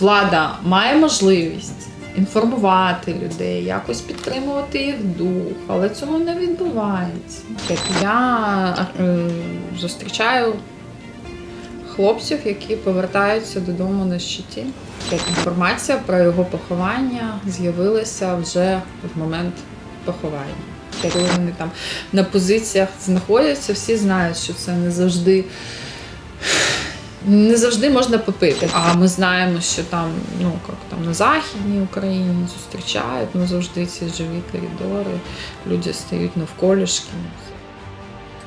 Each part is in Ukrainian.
влада має можливість інформувати людей, якось підтримувати їх дух, але цього не відбувається. Я е, зустрічаю хлопців, які повертаються додому на щиті. Інформація про його поховання з'явилася вже в момент поховання. Коли вони там на позиціях знаходяться, всі знають, що це не завжди. Не завжди можна попити. А ми знаємо, що там, ну як там на Західній Україні зустрічають, ну завжди ці живі коридори, люди стають навколішки.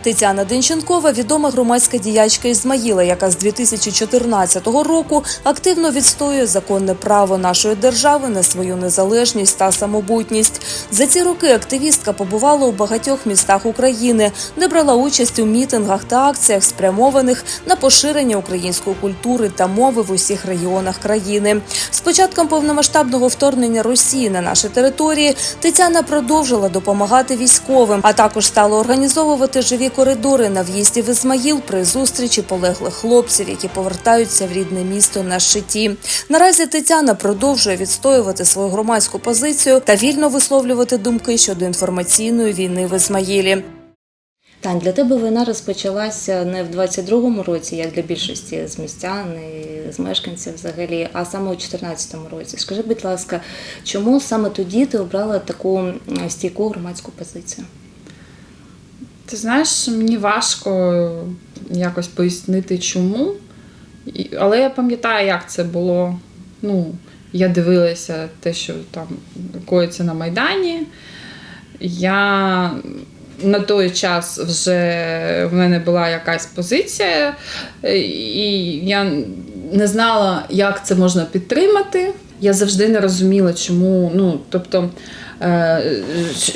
Тетяна Денченкова відома громадська діячка Ізмаїла, яка з 2014 року активно відстоює законне право нашої держави на свою незалежність та самобутність. За ці роки активістка побувала у багатьох містах України, де брала участь у мітингах та акціях, спрямованих на поширення української культури та мови в усіх регіонах країни. З початком повномасштабного вторгнення Росії на наші території Тетяна продовжила допомагати військовим, а також стала організовувати живі коридори на в'їзді в Ізмаїл при зустрічі полеглих хлопців, які повертаються в рідне місто на щиті. Наразі Тетяна продовжує відстоювати свою громадську позицію та вільно висловлювати думки щодо інформаційної війни в Ізмаїлі. Тань, для тебе війна розпочалася не в 22-му році, як для більшості з містян і з мешканців взагалі, а саме у 14-му році. Скажи, будь ласка, чому саме тоді ти обрала таку стійку громадську позицію? Ти знаєш, мені важко якось пояснити чому. Але я пам'ятаю, як це було. Ну, я дивилася те, що там коїться на Майдані. Я на той час вже в мене була якась позиція, і я не знала, як це можна підтримати. Я завжди не розуміла, чому. Ну, тобто,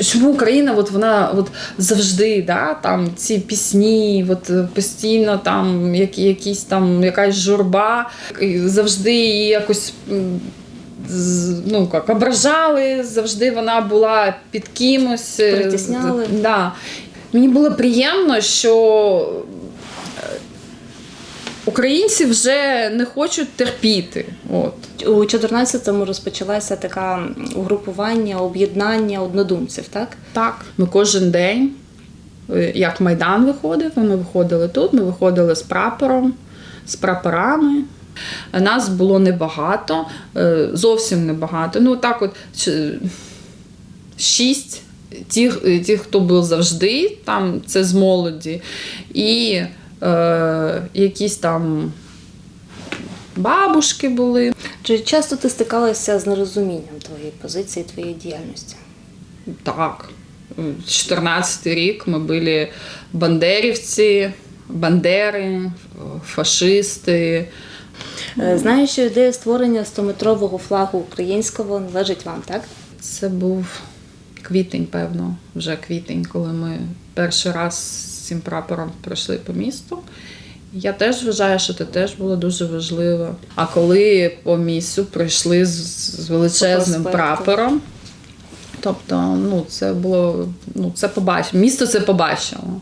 чому Україна, от вона от завжди, да, там ці пісні, от е, постійно там які, якісь там якась журба, завжди її якось. Ну, як, ображали, завжди вона була під кимось. е, Притісняли. Да. Мені було приємно, що е, українці вже не хочуть терпіти. От. У 14-му розпочалася така угрупування, об'єднання однодумців, так? Так, ми кожен день, е, як Майдан виходив, ми виходили тут, ми виходили з прапором, з прапорами. Нас було небагато, е, зовсім небагато. Ну, так от шість. Ті, ті, хто був завжди, там це з молоді, і е, якісь там бабушки були. Чи часто ти стикалася з нерозумінням твоєї позиції, твоєї діяльності? Так. 14 рік ми були бандерівці, бандери, фашисти. Е, Знаю, що ідея створення 100-метрового флагу українського належить вам, так? Це був квітень, певно, вже квітень, коли ми перший раз цим прапором пройшли по місту. Я теж вважаю, що це теж було дуже важливо. А коли по місту прийшли з, з величезним прапором, тобто, ну, це було, ну, це побачило, місто це побачило.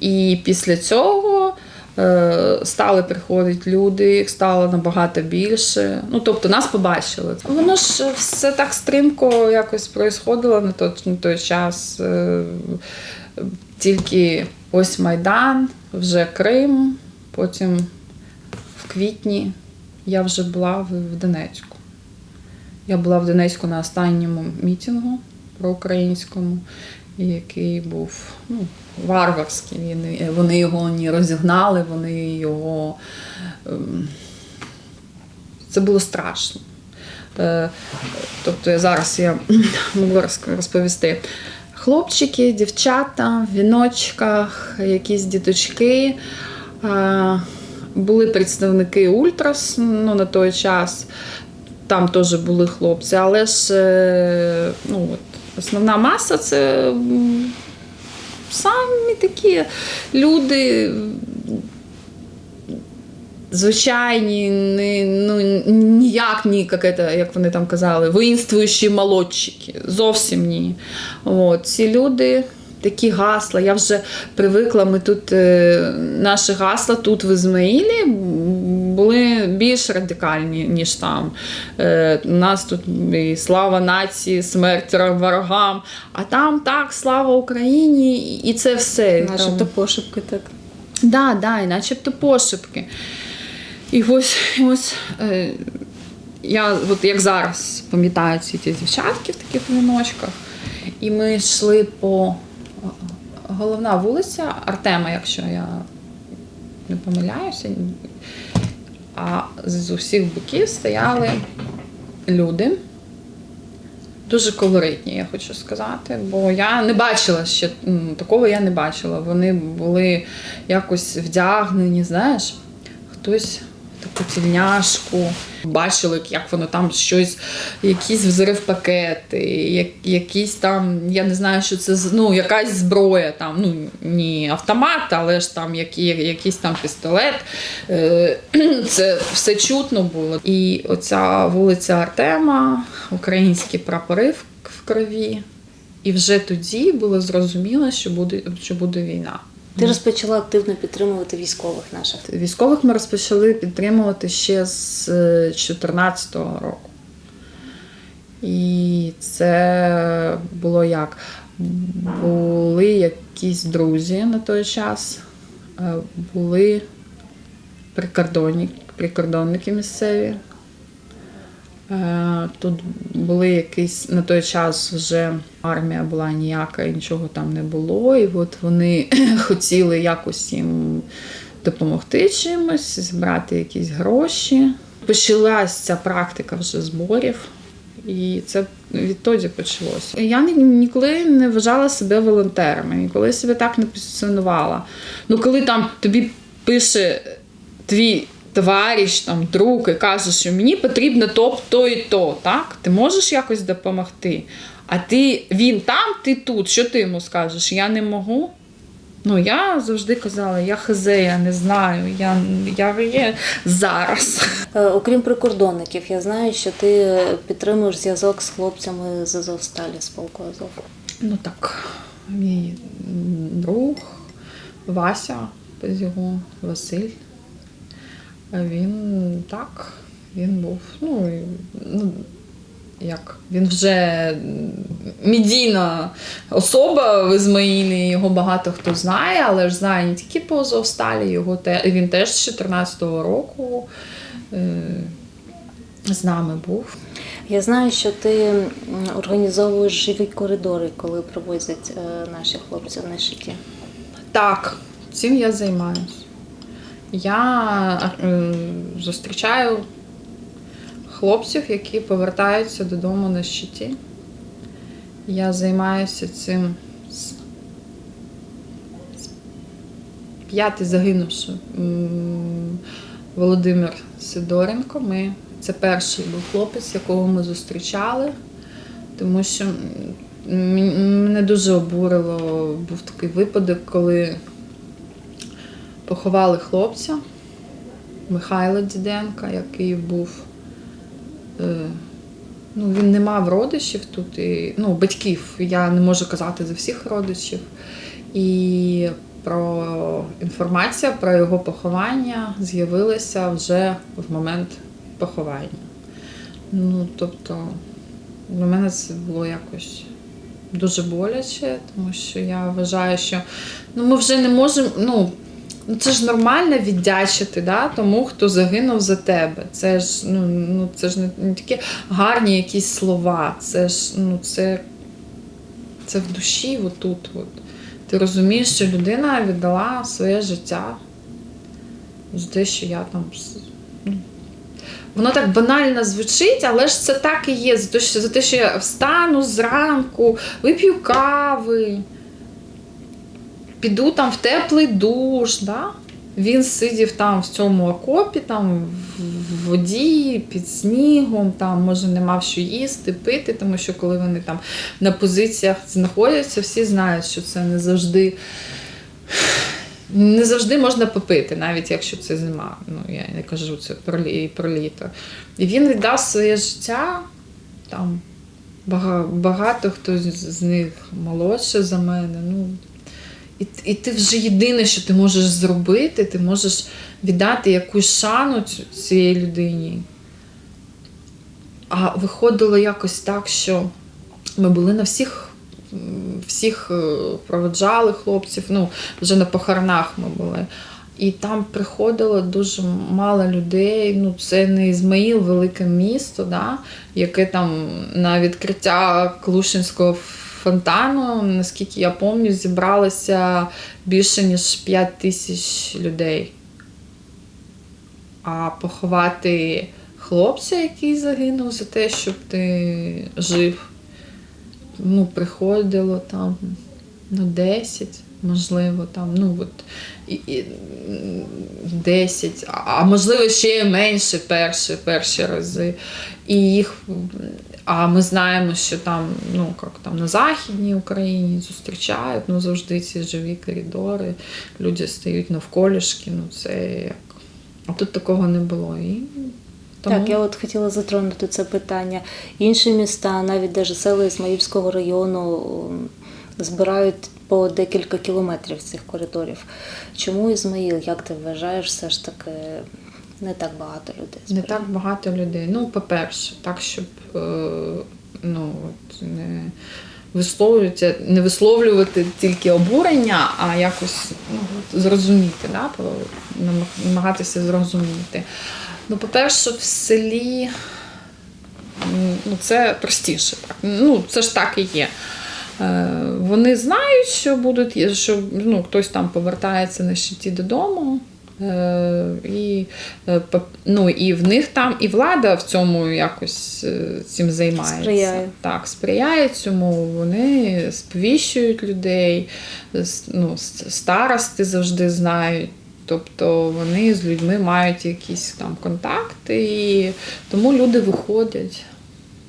І після цього е, стали приходити люди, їх стало набагато більше. Ну, тобто нас побачили. Воно ж все так стрімко якось происходило на той, на той час. Е, тільки ось Майдан, вже Крим, потім в квітні я вже була в, Донецьку. Я була в Донецьку на останньому мітингу проукраїнському, який був ну, варварський. Вони, вони його не розігнали, вони його. ем, Це було страшно. Е, Тобто я зараз я можу розповісти. Хлопчики, дівчата в віночках, якісь діточки. Е, Були представники Ультрас ну, на той час. Там теж були хлопці, але ж е, ну, от, основна маса це самі такі люди. Звичайні, не, ну, ніяк ні, як, вони там казали, воїнствуючі молодчики. Зовсім ні. От, ці люди, такі гасла. Я вже привикла, ми тут, е, наші гасла тут в Ізмаїлі були більш радикальні, ніж там. Е, у нас тут і слава нації, смерть ворогам, а там так, слава Україні, і- це все. Начебто пошепки так. Да, да, і начебто пошепки. І ось, ось е, я, от як зараз пам'ятаю ці ті дівчатки в таких віночках, і ми йшли по е, головна вулиця Артема, якщо я не помиляюся. А з усіх боків стояли люди. Дуже колоритні, я хочу сказати, бо я не бачила ще такого я не бачила. Вони були якось вдягнені, знаєш, хтось таку тільняшку. Бачили, як воно там щось, якісь взрив пакети, як, якісь там, я не знаю, що це ну, якась зброя, там, ну, не автомат, але ж там які, якийсь там пістолет. Е, Це все чутно було. І оця вулиця Артема, українські прапори в крові. І вже тоді було зрозуміло, що буде, що буде війна. Ти розпочала активно підтримувати військових наших. Військових ми розпочали підтримувати ще з 2014 року. І це було як? Були якісь друзі на той час, е, були прикордонники, прикордонники місцеві. Е, Тут були якісь на той час вже армія була ніяка, нічого там не було. І от вони хотіли якось їм допомогти чимось, зібрати якісь гроші. Почалась ця практика вже зборів. І це відтоді почалося. Я ніколи не вважала себе волонтером, ніколи себе так не позиціонувала. Ну, коли там тобі пише твій товариш, там, друг і каже, що мені потрібно то, то і то, так? Ти можеш якось допомогти. А ти він там, ти тут. Що ти йому скажеш? Я не можу. Ну, я завжди казала, я хз, я не знаю, я, я є зараз. Е, Окрім прикордонників, я знаю, що ти підтримуєш зв'язок з хлопцями з Азовсталі, з полку Азов. Ну так, мій друг Вася, без його Василь. Він так, він був. Ну, ну як, він вже медійна особа в Ізмаїлі, його багато хто знає, але ж знає не тільки по Азовсталі, його те, він теж з 14-го року е, з нами був. Я знаю, що ти організовуєш живі коридори, коли привозять е, наші хлопці на щиті. Так, цим я займаюсь. Я е, зустрічаю хлопців, які повертаються додому на щиті. Я займаюся цим з, п'ятий загинувши Володимир Сидоренко. Ми, це перший був хлопець, якого ми зустрічали, тому що мене дуже обурило. Був такий випадок, коли поховали хлопця Михайла Діденка, який був. Е, ну, він не мав родичів тут, і, ну, батьків. Я не можу казати за всіх родичів. І про інформація про його поховання з'явилася вже в момент поховання. Ну, тобто, для мене це було якось дуже боляче, тому що я вважаю, що ну, ми вже не можемо. Ну, ну це ж нормально віддячити да, тому, хто загинув за тебе. Це ж, ну, ну, це ж не, такі гарні якісь слова. Це ж ну, це, це в душі, отут. От. Ти розумієш, що людина віддала своє життя за те, що я там. ну, Воно так банально звучить, але ж це так і є. За те, що я встану зранку, вип'ю кави, піду там в теплий душ. Да? Він сидів там в цьому окопі, там в воді, під снігом, там, може, не мав що їсти, пити, тому що коли вони там на позиціях знаходяться, всі знають, що це не завжди. Не завжди можна попити, навіть якщо це зима. Ну, я не кажу це про, про літо. І він віддав своє життя. Там бага- багато хто з них молодше за мене. Ну, І, і ти вже єдине, що ти можеш зробити, ти можеш віддати якусь шану цієї людині. А виходило якось так, що ми були на всіх, всіх е, проведжали хлопців, ну, вже на похоронах ми були. І там приходило дуже мало людей. Ну, це не Ізмаїл, велике місто, да, яке там на відкриття Клушинського фонтану, наскільки я пам'ятаю, зібралося більше ніж 5 тисяч людей. А поховати хлопця, який загинув за те, щоб ти жив, ну, приходило там ну, 10, можливо, там, ну от і, і, 10, а, а можливо ще менше перші, перші рази. І їх, а ми знаємо, що там, ну, як там на Західній Україні зустрічають, ну завжди ці живі коридори, люди стають навколішки, ну це як. А тут такого не було. І тому... Так, я от хотіла затронути це питання. Інші міста, навіть даже села Ізмаїльського району, збирають по декілька кілометрів цих коридорів. Чому Ізмаїл, як ти вважаєш, все ж таки не так багато людей Не так багато людей. Ну, по-перше, так, щоб е, ну, от, не висловлювати, не висловлювати тільки обурення, а якось ну, от, зрозуміти, да? намагатися зрозуміти. Ну, по-перше, в селі ну, це простіше. Так. Ну, це ж так і є. Е, Вони знають, що будуть, що ну, хтось там повертається на щиті додому. Е, І, е, ну, і в них там і влада в цьому якось е, цим займається. Сприяє. Так, сприяє цьому. Вони сповіщують людей, ну, старости завжди знають. Тобто вони з людьми мають якісь там контакти, і тому люди виходять.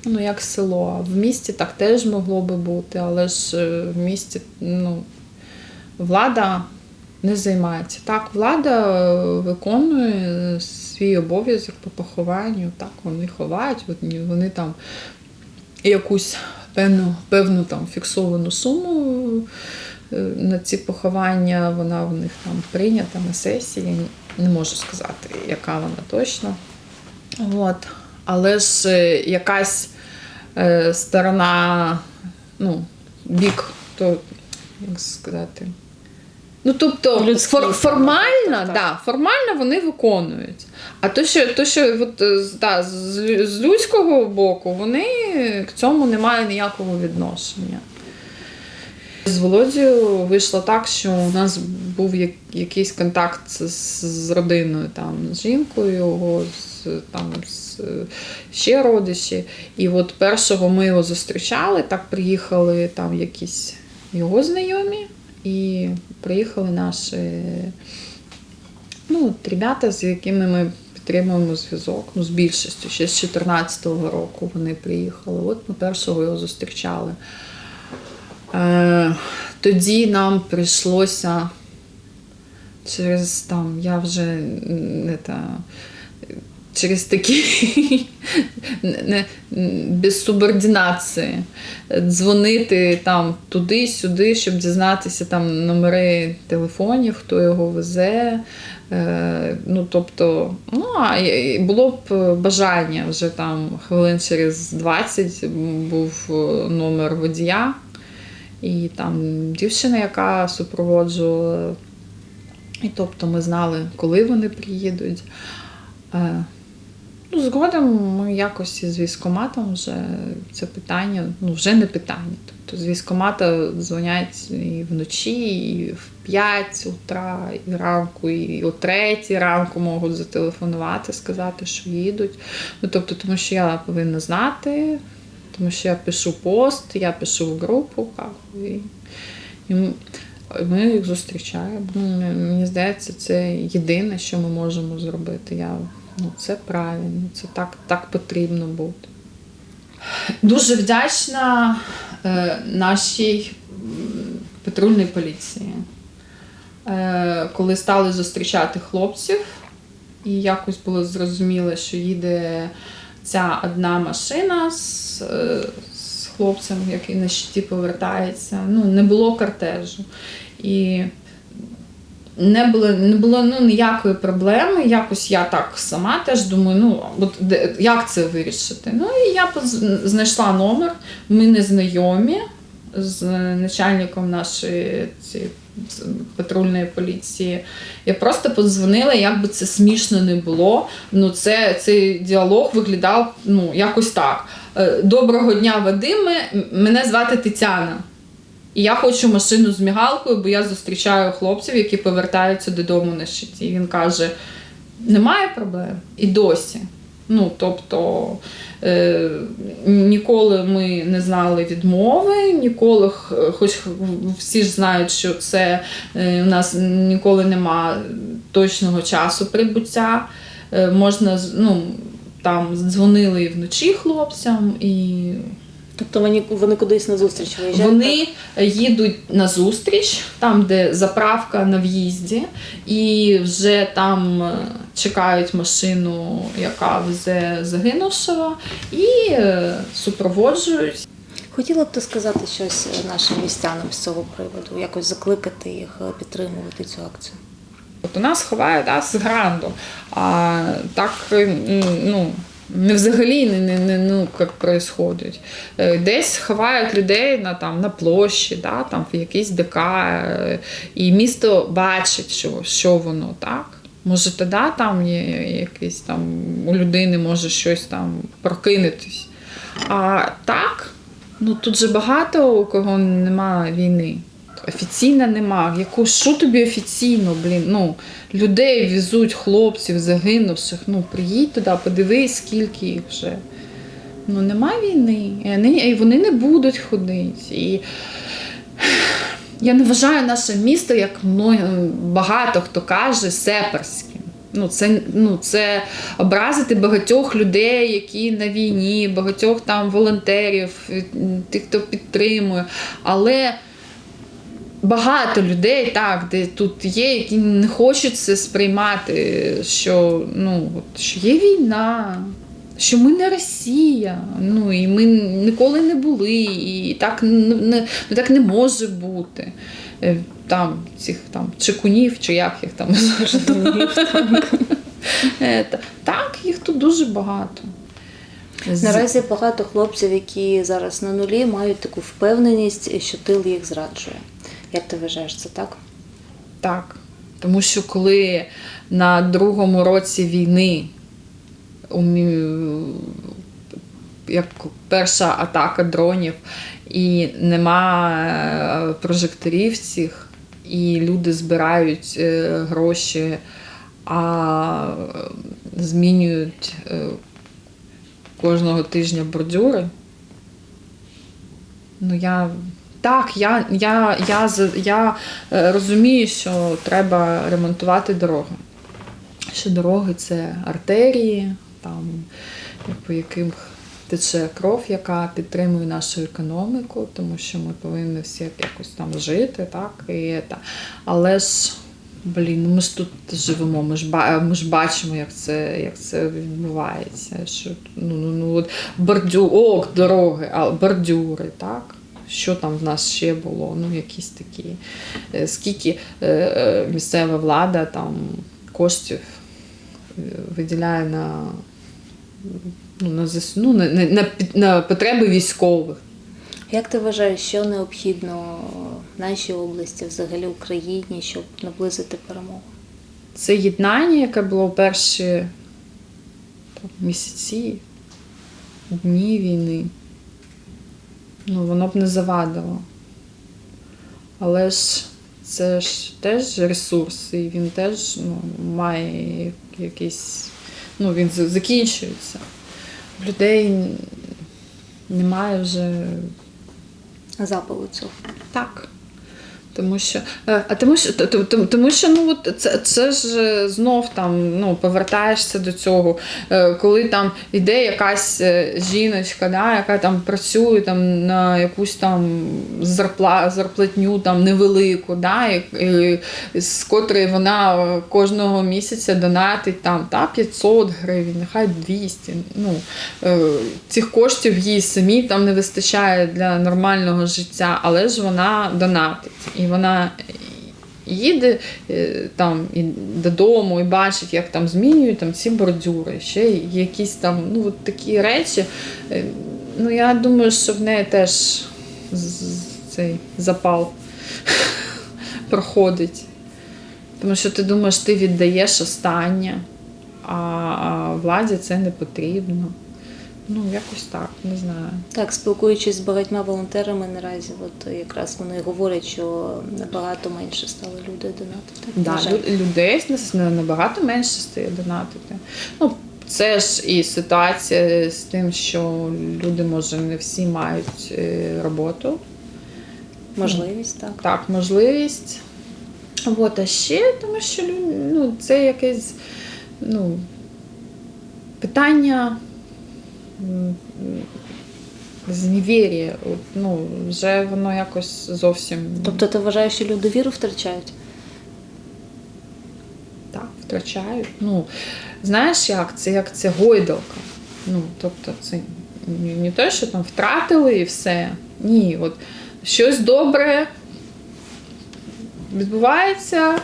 Ну, як село. В місті так теж могло би бути, але ж в місті ну, влада не займається. Так, влада е, виконує свій обов'язок по похованню, так, вони ховають, вони, там якусь певну, певну там фіксовану суму е, на ці поховання, вона в них там прийнята на сесії. Не можу сказати, яка вона точно. От. Але ж е, якась е, сторона, ну, бік, то як сказати. Ну, тобто, фор, формально, так. да, формально вони виконують. А то, що, то, що от, е, да, з, з людського боку, вони к цьому не мають ніякого відношення. З Володією вийшло так, що у нас був як- якийсь контакт з, з родиною, там, з жінкою, його, з, там, з ще родичі. І от першого ми його зустрічали, так приїхали там якісь його знайомі, і приїхали наші ну, от ребята, з якими ми підтримуємо зв'язок, ну, з більшістю, ще з 14-го року вони приїхали. От ми першого його зустрічали. Е, тоді нам прийшлося через там, я вже не та, через такі без субординації дзвонити там туди-сюди, щоб дізнатися там номери телефонів, хто його везе. Е, ну, тобто, ну, а було б бажання вже там хвилин через 20 був е, номер водія. І там дівчина, яка супроводжувала. І тобто ми знали, коли вони приїдуть. Згодом ми якось із військкоматом вже це питання, ну вже не питання. Тобто з військкомата дзвонять і вночі, і в 5 утра, і ранку, і о 3 ранку можуть зателефонувати, сказати, що їдуть. Ну, тобто, тому що я повинна знати, тому що я пишу пост, я пишу в групу, і, і ми їх зустрічаємо. Ну, Мені здається, це єдине, що ми можемо зробити. Я, ну, це правильно, це так, так потрібно бути. Дуже вдячна е, нашій патрульній поліції. Е, коли стали зустрічати хлопців, і якось було зрозуміло, що їде ця одна машина з, е, з хлопцем, який на щиті повертається. Ну, не було кортежу. І не було, не було ну, ніякої проблеми. Якось я так сама теж думаю, ну от де, як це вирішити? Ну і я знайшла номер, ми не знайомі з начальником нашої цієї патрульної поліції. Я просто подзвонила, як би це смішно не було. Ну, це, цей діалог виглядав ну, якось так. Е, Доброго дня, Вадиме, мене звати Тетяна. І я хочу машину з мігалкою, бо я зустрічаю хлопців, які повертаються додому на щиті. І він каже: немає проблем. І досі. Ну, тобто е, ніколи ми не знали відмови, ніколи, хоч всі ж знають, що це е, у нас ніколи нема точного часу прибуття. Е, можна ну, там дзвонили і вночі хлопцям, і Тобто вони, вони кудись на зустріч виїжджають? вони їдуть на зустріч, там, де заправка на в'їзді, і вже там е, чекають машину, яка везе загинувшого, і е, супроводжують. Хотіла б ти сказати щось нашим містянам з цього приводу, якось закликати їх е, підтримувати цю акцію. От у нас ховають да, з гранду, а так ну, не взагалі не, не, не ну, як происходить. Е, Десь ховають людей на, там, на площі, да, там, в якийсь ДК, е, і місто бачить, що, що воно так. Може, тоді там є якийсь там у людини може щось там прокинутись. А так, ну тут же багато у кого немає війни. Офіційно нема. Яку що тобі офіційно, блін? Ну, людей везуть, хлопців, загинувших. Ну, приїдь туди, подивись, скільки їх вже. Ну, нема війни. І вони, і вони не будуть ходити. І я не вважаю наше місто, як багато хто каже, сеперським. Ну, це, ну, це образити багатьох людей, які на війні, багатьох там волонтерів, тих, хто підтримує. Але багато людей, так, де тут є, які не хочуть це сприймати, що, ну, от, що є війна, що ми не Росія, ну і ми ніколи не були, і так не, не, ну, так не може бути. Е, Там цих там чекунів, чи як їх там Е, Так, їх тут дуже багато. Наразі багато хлопців, які зараз на нулі, мають таку впевненість, що тил їх зраджує. Як ти вважаєш це так? Так. Тому що коли на другому році війни як перша атака дронів, і нема е, прожекторів цих, і люди збирають е, гроші, а змінюють е, кожного тижня бордюри. Ну, я. Так, я, я, я, я е, розумію, що треба ремонтувати дороги. Що дороги це артерії, там, по яким тече кров, яка підтримує нашу економіку, тому що ми повинні всі якось там жити, так? І, та. Але ж, блін, ми ж тут живемо, ми ж, ми ж бачимо, як це, як це відбувається. Що, ну, ну, ну, от бордю, ок, дороги, а бордюри, так? Що там в нас ще було? Ну, якісь такі. Е, Скільки е, е, місцева влада там коштів виділяє на, ну, на, ну, на, на, на, на потреби військових. Як ти вважаєш, що необхідно нашій області, взагалі Україні, щоб наблизити перемогу? Це єднання, яке було в перші там, місяці, дні війни. Ну, воно б не завадило. Але ж це ж теж ресурс, і він теж ну, має якийсь. Ну, він закінчується. У людей немає вже Запалу цього. так. Тому що, е, а тому що, тому що ну, от це, це ж е, знов там ну, повертаєшся до цього, е, коли там йде якась жіночка, да, яка там працює там, на якусь там зарпла, зарплатню там, невелику, да, і, і, з котрої вона кожного місяця донатить там, та, 500 гривень, нехай 200. Ну, цих коштів їй самі там не вистачає для нормального життя, але ж вона донатить. І вона їде е, там і додому і бачить, як там змінюють там ці бордюри, ще якісь там ну, от такі речі. Е, Ну, я думаю, що в неї теж цей запал проходить. Тому що ти думаєш, ти віддаєш останнє, а владі це не потрібно. Ну, якось так, не знаю. Так, спілкуючись з багатьма волонтерами наразі, от якраз вони говорять, що набагато менше стали люди донатити. Да, жаль. людей набагато менше стає донатити. Ну, це ж і ситуація з тим, що люди, може, не всі мають е, роботу. Можливість, так. Так, можливість. От, а ще, тому що ну, це якесь ну, питання м, м, Ну, вже воно якось зовсім Тобто ти вважаєш, що люди віру втрачають? так, втрачають. Ну, знаєш як? Це як це гойдалка. Ну, тобто, це не, те, що там втратили і все. Ні, от щось добре відбувається,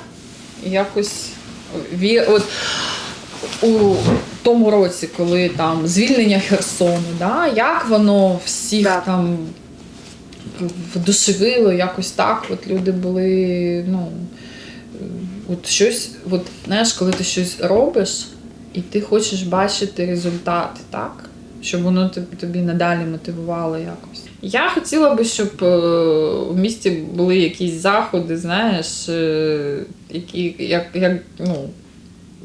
якось от, у тому році, коли там звільнення Херсону, да, як воно всіх Так. там вдушевило, якось так. От люди були, ну, от щось, от, знаєш, коли ти щось робиш, і ти хочеш бачити результати, так? Щоб воно тобі надалі мотивувало якось. Я хотіла би, щоб е, в місті були якісь заходи, знаєш, е, які як, як, ну,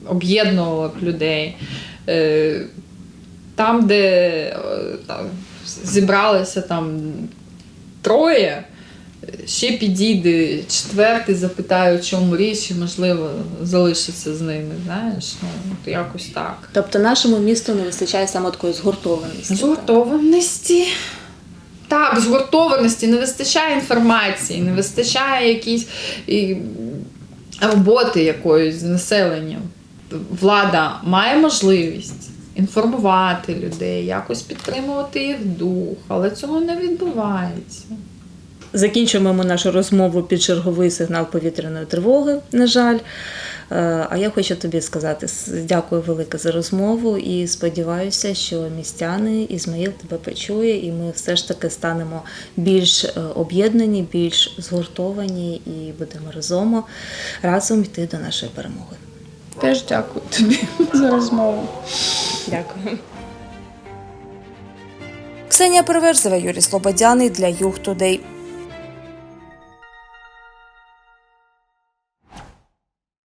об'єднували б людей. Е, Там, де е, там, зібралися там троє, ще підійде четвертий, запитає, у чому річ, і, можливо, залишиться з ними. Знаєш, ну, якось так. Тобто нашому місту не вистачає саме такої згуртованості. Згуртованості. Так, згуртованості, не вистачає інформації, не вистачає якісь і, роботи якоїсь з населенням. Влада має можливість інформувати людей, якось підтримувати їх дух, але цього не відбувається. Закінчуємо ми нашу розмову під черговий сигнал повітряної тривоги, на жаль. Е, А я хочу тобі сказати дякую велике за розмову і сподіваюся, що містяни Ізмаїл тебе почує, і ми все ж таки станемо більш е, об'єднані, більш згуртовані і будемо разом разом йти до нашої перемоги. Теж дякую тобі за розмову. Дякую. Ксенія Переверзева, Юрій Слободяний для Юг Тудей.